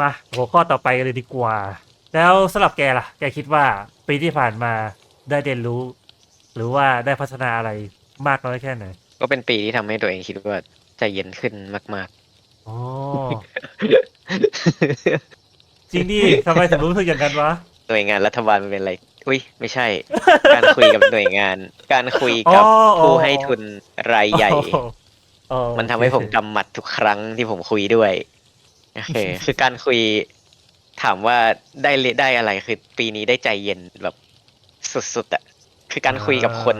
มาหัวข้อต่อไปกันเลยดีกว่า แล้วสำหรับแกล่ะ แกคิดว่าปีที่ผ่านมาได้เรียนรู้ หรือว่าได้พัฒนาอะไรมากน้อยแค่ไหนก็เป็นปีที่ทำให้ตัวเองคิดว่าใจเย็นขึ้นมาก อ๋อๆจริงดิทำไมถึงรู้สึกอย่างนั้นวะหน่วยงานรัฐบาลมันเป็นอะไร อุ้ยไม่ใช่ การคุยกับหน่วยงาน การคุยกับอ๋ออ๋อ ผู้ให้ทุนรายใหญ่ อ๋อมันทำให้ผมโอเคกำหมัดทุกครั้งที่ผมคุยด้วย โอเค คือการคุยถามว่าได้เลได้อะไรคือปีนี้ได้ใจเย็นแบบสุดๆอะคือการคุยกับคน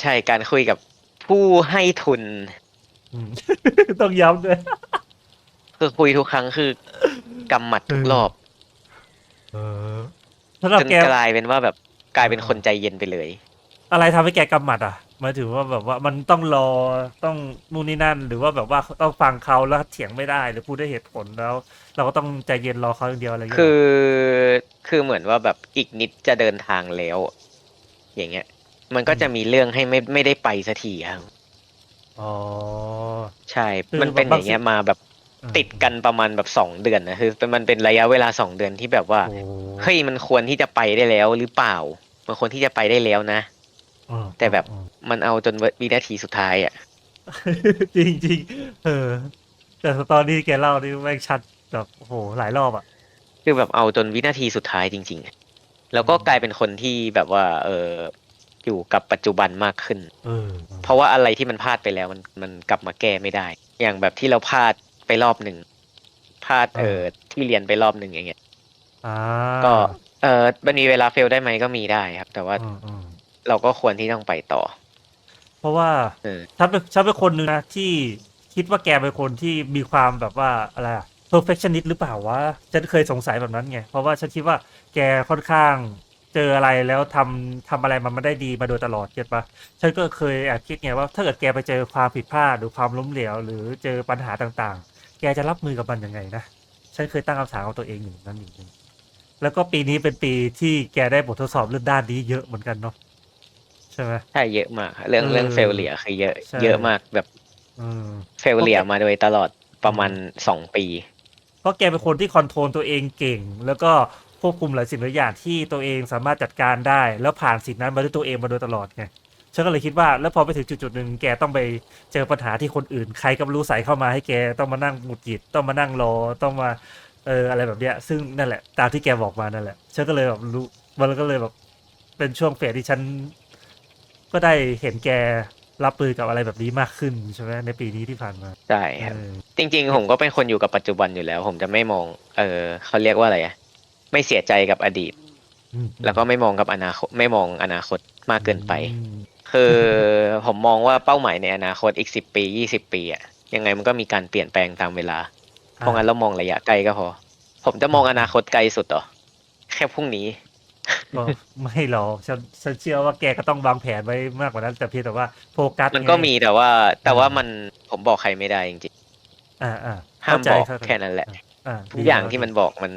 ใช่การคุยกับผู้ให้ทุน อืม ต้องย้ำด้วยคือคุยทุกครั้งคือกำหมัดทุกรอบเออสำหรับจนแกกลายเป็นว่าแบบกลายเป็นคนใจเย็นไปเลย อะไรทำให้แกกำหมัดอะ หมายถึงว่าแบบว่ามันต้องรอต้องนู่นนี่นั่น หรือว่าแบบว่าต้องฟังเขาแล้วเถียงไม่ได้หรือพูดได้เหตุผลแล้ว เราก็ต้องใจเย็นรอเขาอย่างเดียวอะไรอย่างคืเงี้ยอคือเหมือนว่าแบบอีกนิดจะเดินทางแล้ว อย่างเงี้ย มันก็จะมีเรื่องให้ไม่ไม่ได้ไปสักทีครับอ๋อใช่คือมันเป็นอย่างเงี้ยมาแบบติดกันประมาณแบบสองเดือนนะคือมันเป็นระยะเวลาสองเดือนที่แบบว่าโอ้เฮ้ยมันควรที่จะไปได้แล้วหรือเปล่า มันควรที่จะไปได้แล้วนะอืม แต่แบบอืมมันเอาจนวินาทีสุดท้ายอะ จริงจริงๆเออ แต่ตอนนี้แกเล่านี่แม่งชัดแบบโอ้โหหลายรอบอะ คือแบบเอาจนวินาทีสุดท้ายจริงๆอะแล้วก็กลายเป็นคนที่แบบว่า เอออยู่กับปัจจุบันมากขึ้นเออเพราะว่าอะไรที่มันพลาดไปแล้วมันมันกลับมาแก้ไม่ได้ อย่างแบบที่เราพลาดไปรอบหนึ่งพลาดเออที่เรียนไปรอบหนึ่งอย่างเงี้ยอ่าก็เออมันมีเวลาเฟลได้ไหมก็มีได้ครับ แต่ว่าอืมอืม เราก็ควรที่ต้องไปต่อ เพราะว่าเออ ฉันเป็นฉันเป็นคนหนึ่งนะที่คิดว่าแกเป็นคนที่มีความแบบว่าอะไรอะ perfectionist หรือเปล่าวะฉันเคยสงสัยแบบนั้นไง เพราะว่าฉันคิดว่าแกค่อนข้างเจออะไรแล้วทำทำอะไรมันไม่ได้ดีมาโดยตลอดเก็ตปะฉันก็เคยแอบคิดไงว่าถ้าเกิดแกไปเจอความผิดพลาดหรือความล้มเหลวหรือเจอปัญหาต่างๆ แกจะรับมือกับมันยังไงนะฉันเคยตั้งคำถามกับตัวเองอยู่นั่นอยู่แล้วก็ปีนี้เป็นปีที่แกได้บททดสอบเรื่องด้านนี้เยอะเหมือนกันเนาะ ใช่ไหม ใช่เยอะมากครับเรื่องเออเรื่องเฟลเลียคือเยอะ ใช่ เยอะมากแบบอืม เฟลเลียโอเคมาโดยตลอดประมาณสองปี เพราะแกเป็นคนที่คอนโทรลตัวเองเก่ง แล้วก็ควบคุมหลายสิ่งหลายอย่างที่ตัวเองสามารถจัดการได้ แล้วผ่านสิ่งนั้นมาด้วยตัวเองมาโดยตลอดไงฉันก็เลยคิดว่า แล้วพอไปถึงจุดๆหนึ่งแกต้องไปเจอปัญหาที่คนอื่น ใครก็ไม่รู้ใส่เข้ามาให้แกต้องมานั่งหงุดหงิดต้องมานั่งรอต้องมาเอออะไรแบบเนี้ย ซึ่งนั่นแหละตามที่แกบอกมานั่นแหละฉันก็เลยแบบรู้มันก็เลยแบบเป็นช่วงเฟสที่ฉัน ก็ได้เห็นแกรับมือกับอะไรแบบนี้มากขึ้นใช่ไหมในปีนี้ที่ผ่านมาใช่ครับ เออจริง ๆ ผมก็เป็นคนอยู่กับปัจจุบันอยู่แล้ว ผมจะไม่มอง เออเขาเรียกว่าอะไรอะไม่เสียใจกับอดีต อืมแล้วก็ไม่มองกับอนาคตไม่มองอนาคตมากเกินไป อืมคือผมมองว่าเป้าหมายในอนาคตอีกสิบปียี่สิบปีอะยังไงมันก็มีการเปลี่ยนแปลงตามเวลา เพราะงั้นเรามองระยะไกลก็พอ ผมจะมองอนาคตไกลสุดเหรอแค่พรุ่งนี้ ก็ไม่หรอกฉันฉันเชื่อว่าแกก็ต้องวางแผนไว้มากกว่านั้นแต่เพียงแต่ว่าโฟกัสมันก็ไงมีแต่ว่า แต่ว่ามันผมบอกใครไม่ได้จริงอ่าอ่าๆห้ามเข้ใจบอกเข้าใจแค่นั้นแหละ อ่าทุกอย่างที่มันบอกมัน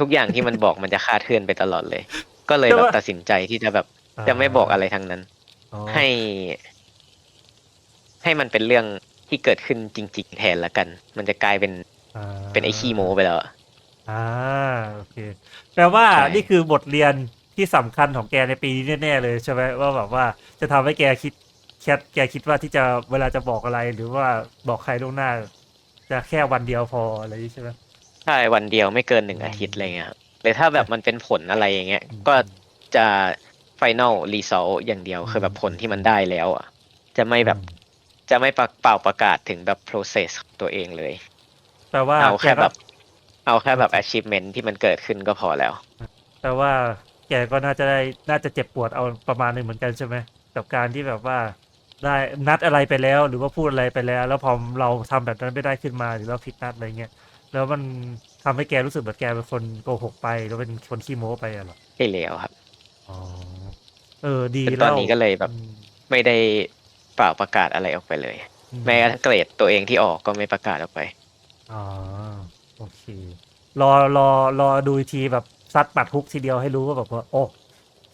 ทุกอย่างที่มันบอกมันจะคลาดเคลื่อนไปตลอดเลย ก็เลยแบบตัดสินใจที่จะแบบจะไม่บอกอะไรทั้งนั้น อ๋อให้ ให้มันเป็นเรื่องที่เกิดขึ้นจริง ๆ แทนละกัน มันจะกลายเป็นอ่า เป็นไอ้ขี้โม้ไปแล้วอะ อ่าโอเคแปลว่าใช่ นี่คือบทเรียน ที่สำคัญของแกในปีนี้แน่ๆเลยใช่ไหมว่าแบบว่าจะทำให้แกคิดแคแกคิดว่าที่จะเวลาจะบอกอะไรหรือว่าบอกใครล่วงหน้า จะแค่วันเดียวพออะไรอย่างนี้ใช่ไหมใช่วันเดียวไม่เกินหนึ่งอาทิตย์อะไรเงี้ยครับหรือถ้าแบบมันเป็นผลอะไรอย่างเงี้ยอืมก็จะ final result อย่างเดียวคือแบบผลที่มันได้แล้วอะ จะไม่แบบจะไม่ปะเป่าประกาศถึงแบบ process ของตัวเองเลยแปลว่าเอาแค่กก็แบบ เอาแค่แบบ achievement ที่มันเกิดขึ้นก็พอแล้ว แปลว่า แกก็น่าจะได้น่าจะเจ็บปวดเอาประมาณหนึ่งเหมือนกันใช่ไหมกับการที่แบบว่าได้นัดอะไรไปแล้วหรือว่าพูดอะไรไปแล้ว แล้วพอเราทำแบบนั้นไม่ได้ขึ้นมาหรือเราผิดนัดอะไรเงี้ยแล้วมันทำให้แกรู้สึกแบบแกเป็นคนโกหกไปแล้วเป็นคนขี้โม้ไปอะเหรอใช่แล้วครับอ๋อเออดีจนแล้วตอนนี้ก็เลยแบบอืมไม่ได้เปล่าประกาศอะไรออกไปเลยแม้กระทั่งเกรดตัวเองที่ออกก็ไม่ประกาศออกไป อ๋อโอเค รอรอรอดูอีกทีแบบ ซัดปัดฮุกทีเดียวให้รู้ว่าแบบว่าโอ้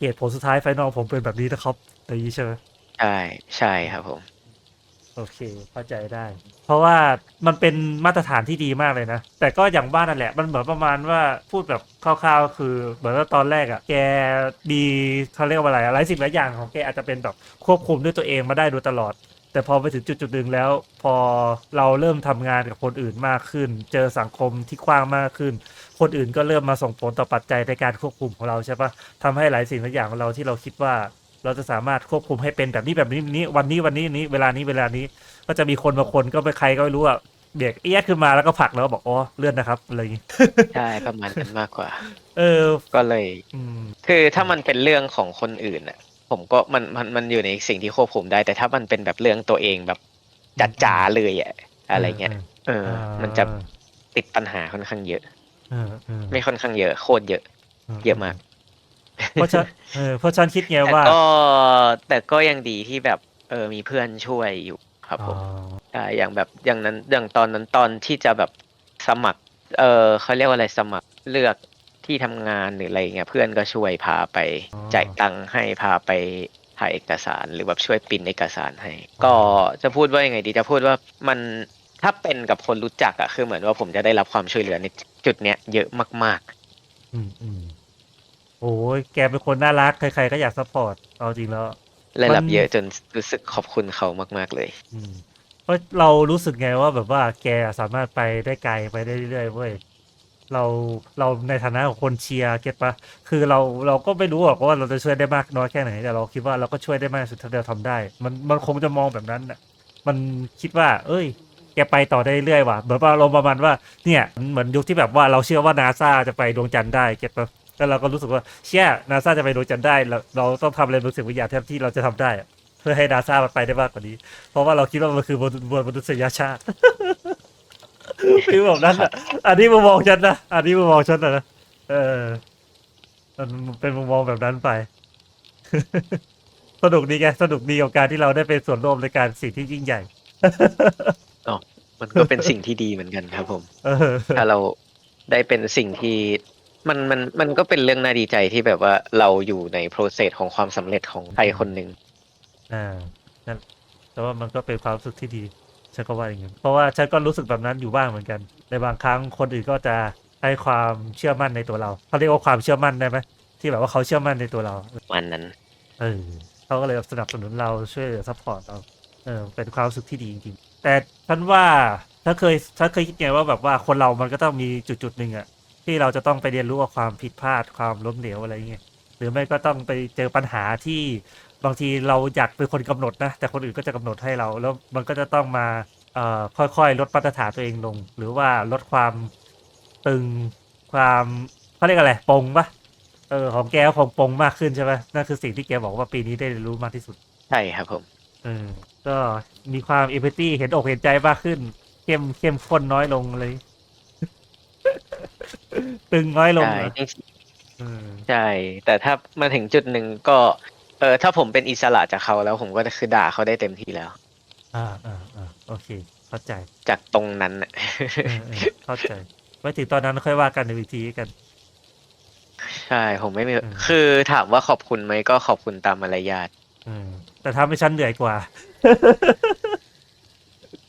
เหตุผลสุดท้ายไฟนอลผมเป็นแบบนี้นะครับอะไรอย่างนี้ใช่ไหมใช่ใช่ครับผม โอเค เข้าใจได้ เพราะว่ามันเป็นมาตรฐานที่ดีมากเลยนะ แต่ก็อย่างบ้านนั่นแหละ มันเหมือนประมาณว่าพูดแบบคร่าวๆ คือ เหมือนว่าตอนแรกอะ่ะ แกดีเขาเรียกว่าอะไรอะไรสิ่งหลายอย่างของแกอาจจะเป็นแบบควบคุมด้วยตัวเองมาได้โดยตลอด แต่พอไปถึงจุดจุดๆหนึ่งแล้ว พอเราเริ่มทำงานกับคนอื่นมากขึ้น เจอสังคมที่กว้างมากขึ้น คนอื่นก็เริ่มมาส่งผลต่อปัจจัยในการควบคุมของเราใช่ปะทำให้หลายสิ่งหลายอย่างของเราที่เราคิดว่า เราจะสามารถควบคุมให้เป็นแบบนี้แบบนี้แบบนี้ วันนี้วันนี้นี้เวลานี้เวลานี้ ก็จะมีคนบางคนก็ไปใครก็ไม่รู้อะเบียกเอียดขึ้นมาแล้วก็ผลักแล้วก็บอกอ๋อเลื่อนนะครับอะไรอย่างงี้ใช่ประมาณนั้นมากกว่า เออ ก็เลยอืมคือถ้ามันเป็นเรื่องของคนอื่นอะผมก็มันมันมันอยู่ในสิ่งที่ควบคุมได้ แต่ถ้ามันเป็นแบบเรื่องตัวเองแบบจัดจ๋าเลยอะอะไรเงี้ยเออ มันจะติดปัญหาค่อนข้างเยอะเออเออ ไม่ค่อนข้างเยอะโคตรเยอะ เยอะมากเพราะฉันเออเพราะฉันคิดไงแต่ว่าก็แต่ก็ยังดีที่แบบ เออมีเพื่อนช่วยอยู่ครับผมอ๋อใช่อย่างแบบอย่างนั้นอย่างตอนนั้นตอนที่จะแบบสมัคร เออเขาเรียกว่าอะไรสมัครเลือกที่ทำงานหรืออะไรเงี้ยเพื่อนก็ช่วยพาไปจ่ายตังค์ให้พาไปถ่ายเอกสารหรือแบบช่วยปริ้นเอกสารให้ ก็จะพูดว่ายังไงดีจะพูดว่ามัน ถ้าเป็นกับคนรู้จักอะคือเหมือนว่าผมจะได้รับความช่วยเหลือในจุดเนี้ยเยอะมาก อืมอืมโอ้ยแกเป็นคนน่ารัก ใคร ๆ ก็อยากซัพพอร์ตเอาจริงแล้วๆและรับมันเยอะจนรู้สึกขอบคุณเขามาก ๆเลย อืมเพราะเรารู้สึกไงว่าแบบว่าแกสามารถไปได้ไกลไปได้เรื่อยๆเว้ยเราเราในฐานะของคนเชียร์เก็ตปะคือเราเราก็ไม่รู้หรอกว่าเราจะช่วยได้มากน้อยแค่ไหนแต่เราคิดว่าเราก็ช่วยได้มากสุดเท่าที่เราทำได้ มันมันคงจะมองแบบนั้นน่ะ มันคิดว่า เอ้ย แกไปต่อได้เรื่อยว่ะเหมือนว่าเราประมาณว่าเนี่ยเหมือนยุคที่แบบว่าเราเชื่อว่านาซาจะไปดวงจันทร์ได้เก็ตปะแล้วเราก็รู้สึกว่าเชื่อนาซาจะไปดวงจันทร์ได้ เราเราต้องทำอะไรบางสิ่งบางอย่างแทบที่เราจะทำได้ เพื่อให้นาซามันไปได้มากกว่านี้ เพราะว่าเราคิดว่ามันคือมวลมนุษยชาติคือแบบนั้นอะอันนี้มุมมองฉันนะอันนี้มุมมองฉันนะนะเออมันเป็นมุมมองแบบนั้นไปสนุกดีแกสนุกดีกับการที่เราได้เป็นส่วนร่วมในการสิ่งที่ยิ่งใหญ่ มันก็เป็นสิ่งที่ดีเหมือนกันครับ ผมเออถ้าเราได้เป็นสิ่งที่มันมันมันก็เป็นเรื่องน่าดีใจที่แบบว่าเราอยู่ในโปรเซสของความสำเร็จของใครคนหนึ่งอ่านั่นแต่ว่ามันก็เป็นความรู้สึกที่ดีฉันก็ว่าอย่างนั้นเพราะว่าฉันก็รู้สึกแบบนั้นอยู่บ้างเหมือนกัน ในบางครั้งคนอื่นก็จะให้ความเชื่อมั่นในตัวเราเขาเรียกว่าความเชื่อมั่นได้ไหมที่แบบว่าเขาเชื่อมั่นในตัวเราวันนั้น เออเขาก็เลยสนับสนุนเราช่วยเหลือซัพพอร์ตเราเออเป็นความรู้สึกที่ดีจริงๆ แต่ฉันว่าถ้าเคยถ้าเคยคิดไงว่าแบบว่าคนเรามันก็ต้องมีจุดจุดๆหนึ่งอะที่เราจะต้องไปเรียนรู้กับความผิดพลาดความล้มเหลวอะไรอย่างเงี้ยหรือไม่ก็ต้องไปเจอปัญหาที่บางทีเราอยากเป็นคนกำหนดนะแต่คนอื่นก็จะกำหนดให้เรา แล้วมันก็จะต้องมาเอ่อค่อยๆ ลดมาตรฐานตัวเองลง หรือว่าลดความตึงความเขาเรียกอะไรปงปะเออของแกก็คงปงมากขึ้นใช่ไหมนั่นคือสิ่งที่แกบอกว่าปีนี้ได้เรียนรู้มากที่สุด ใช่ครับผมเออ ก็มีความเอ p พ t ตีเห็นอกเห็นใจมากขึ้น เข้มเข้มข้นน้อยลงเลย ตึงน้อยลงใช่เหรอจริงเออๆใช่แต่ถ้ามาถึงจุดหนึ่งก็เออถ้าผมเป็นอิสระจากเขาแล้วผมก็คือด่าเขาได้เต็มที่แล้ว อ่าอ่าอ่าโอเค เข้าใจจากตรงนั้นน่ะ เออเออเข้าใจ ไว้ถึงตอนนั้นค่อยว่ากันในวิธีกัน ใช่ผมไม่มีอืม คือถามว่าขอบคุณไหมก็ขอบคุณตามมารยาทเออ แต่ทำให้ฉันเหนื่อยกว่า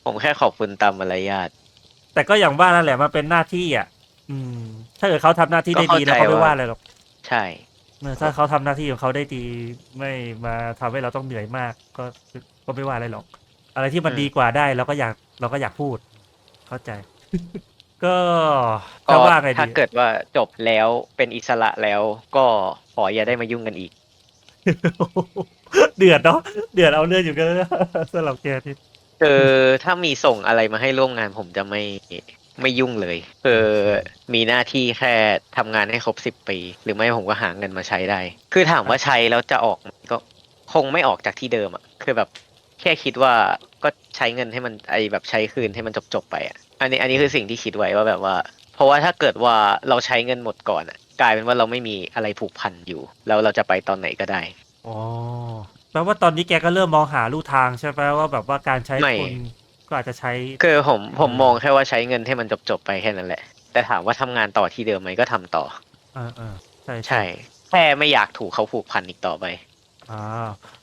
ผมแค่ขอบคุณตามมารยาท แต่ก็อย่างว่านั่นแหละมันเป็นหน้าที่อะ อืม ถ้าเกิดเขาทำหน้าที่ได้ดีก็แล้วเข้าใจเขาไม่ว่า ว่าอะไรหรอกใช่ เออถ้าเขาทำหน้าที่ของเขาได้ดี ไม่มาทำให้เราต้องเหนื่อยมาก ก็ก็ไม่ว่าอะไรหรอก อะไรที่มันอืม ดีกว่าได้เราก็อยากเราก็อยากพูด เข้าใจ ก็ก็จะว่าไงถ้าดี เกิดว่าจบแล้วเป็นอิสระแล้วก็ขออย่าได้มายุ่งกันอีก เดือดเนาะเดือดเอาเรื่องอยู่กันแล้วนะสำหรับแกที่คือถ้ามีส่งอะไรมาให้ร่วมงานผมจะไม่ไม่ยุ่งเลยคือมีหน้าที่แค่ทำงานให้ครบสิบปี หรือไม่ผมก็หาเงินมาใช้ได้ คือถามว่าใช้แล้วจะออกไหมก็คงไม่ออกจากที่เดิมอะคือแบบแค่คิดว่าก็ใช้เงินให้มันไอแบบใช้คืนให้มันจบจบๆไปอะอันนี้อันนี้คือสิ่งที่คิดไว้ว่าแบบว่า เพราะว่าถ้าเกิดว่าเราใช้เงินหมดก่อนอะกลายเป็นว่าเราไม่มีอะไรผูกพันอยู่ แล้วเราจะไปตอนไหนก็ได้อ๋อ แปลว่าตอนนี้แกก็เริ่มมองหาลู่ทางใช่ไหมว่าแบบว่าการใช้ไม่ คนก็อาจจะใช้ คือผมผมอืมมองแค่ว่าใช้เงินให้มันจบจบๆไปแค่นั้นแหละ แต่ถามว่าทำงานต่อที่เดิมไหมก็ทำต่ออ่าอ่าใช่ใช่แค่ไม่อยากถูกเขาผูกพันอีกต่อไป อ่า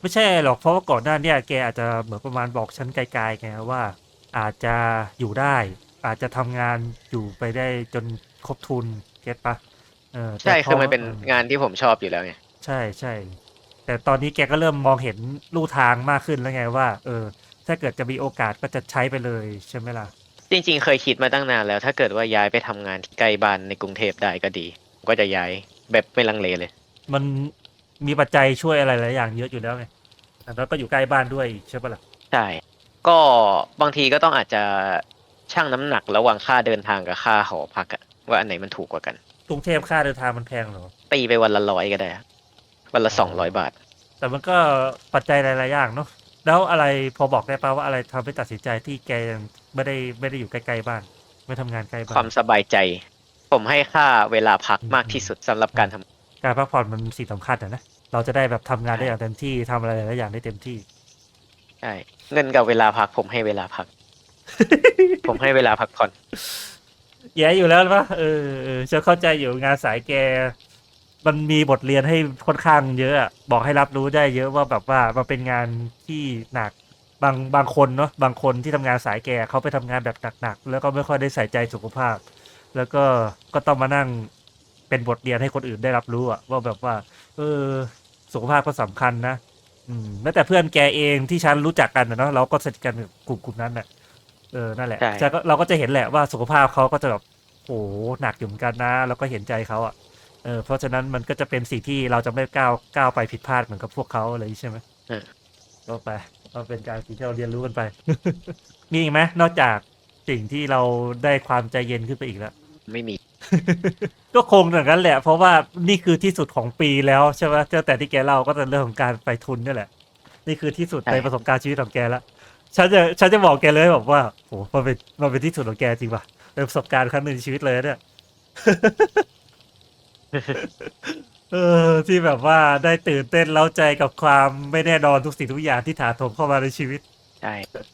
ไม่ใช่หรอกเพราะว่าก่อนหน้าเนี่ยแกอาจจะเหมือนประมาณบอกฉันไกลๆไงว่า อาจจะอยู่ได้ อาจจะทำงานอยู่ไปได้จนครบทุนเก็ตปะเออแต่ใช่พคือมันเป็นอองานที่ผมชอบอยู่แล้วไง ใช่ใช่ แต่ตอนนี้แกก็เริ่มมองเห็นลู่ทางมากขึ้นแล้วไงว่า เออ ถ้าเกิดจะมีโอกาสก็จะใช้ไปเลยใช่ไหมล่ะ จริงๆ เคยคิดมาตั้งนานแล้ว ถ้าเกิดว่าย้ายไปทำงานที่ใกล้บ้านในกรุงเทพได้ก็ดีผมก็จะย้ายแบบไม่ลังเลเลย มันมีปัจจัยช่วยอะไรหลายอย่างเยอะอยู่แล้วไงแล้วก็อยู่ใกล้บ้านด้วยใช่ปะล่ะ ใช่ ก็บางทีก็ต้องอาจจะชั่งน้ำหนักระหว่างค่าเดินทางกับค่าหอพักอะว่าอันไหนมันถูกกว่ากัน กรุงเทพค่าเดินทางมันแพงเหรอ ตีไปวันละร้อยก็ได้อะ วันละสองร้อยบาท แต่มันก็ปัจจัยหลายๆอย่างเนาะแล้วอะไรพอบอกได้ป่าว่าอะไรทำให้ตัดสินใจที่แกยังไม่ได้ไม่ได้อยู่ใกล้ๆบ้านไม่ทำงานใกล้บ้าความนสบายใจ ผมให้ค่าเวลาพักมากที่สุดสำหรับการทำการพักผ่อนมันสิ่งสำคัญอะนะ เราจะได้แบบทำงานได้อย่างเต็มที่ทำอะไรหลายๆอย่างได้เต็มที่ใช่เงินกับเวลาพักผมให้เวลาพัก ผมให้เวลาพักผ่อนแย่อยู่แล้วปะเออเออฉันเข้าใจอยู่งานสายแก มันมีบทเรียนให้ค่อนข้างเยอะอะบอกให้รับรู้ได้เยอะว่าแบบว่ามันเป็นงานที่หนักบางบางคนเนาะบางคนที่ทำงานสายแกเขาไปทำงานแบบหนักๆแล้วก็ไม่ค่อยได้ใส่ใจสุขภาพ แล้วก็ก็ต้องมานั่งเป็นบทเรียนให้คนอื่นได้รับรู้อะว่าแบบว่า เออ สุขภาพก็สำคัญนะอืมแม้แต่เพื่อนแกเองที่ฉันรู้จักกันนะเนาะเราก็สนิทกันกับกลุ่มกลุ่มนั้นน่ะเออนั่นแหละใช่ฉันก็เราก็จะเห็นแหละว่าสุขภาพเขาก็จะแบบโหหนักอยู่เหมือนกันนะ แล้วก็เห็นใจเขาอะ เออเพราะฉะนั้นมันก็จะเป็นสิ่งที่เราจะไม่ก้าวก้าวไปผิดพลาดเหมือนกับพวกเขาอะไรอย่างนี้ใช่ไหมเออก็ไปก็เป็นการสิ่งที่เราเรียนรู้กันไป มีอีกไหมนอกจากสิ่งที่เราได้ความใจเย็นขึ้นไปอีกแล้ว ไม่มี ก็คงอย่างนั้นแหละ เพราะว่านี่คือที่สุดของปีแล้วใช่ไหมตั้งแต่ที่แกเล่าก็จะเรื่องของการไปทุนนี่แหละ นี่คือที่สุดใช่ในประสบการณ์ชีวิตของแกแล้วฉันจะฉันจะบอกแกเลยบอกว่าโหมันเป็นมันเป็นที่สุดของแกจริงป่ะเป็นประสบการณ์ครั้งหนึ่งในชีวิตเลยนะเนี่ย เออที่แบบว่าได้ตื่นเต้นเล้าใจกับความไม่แน่นอนทุกสิ่งทุกอย่างที่ถาโถมเข้ามาในชีวิต ใช่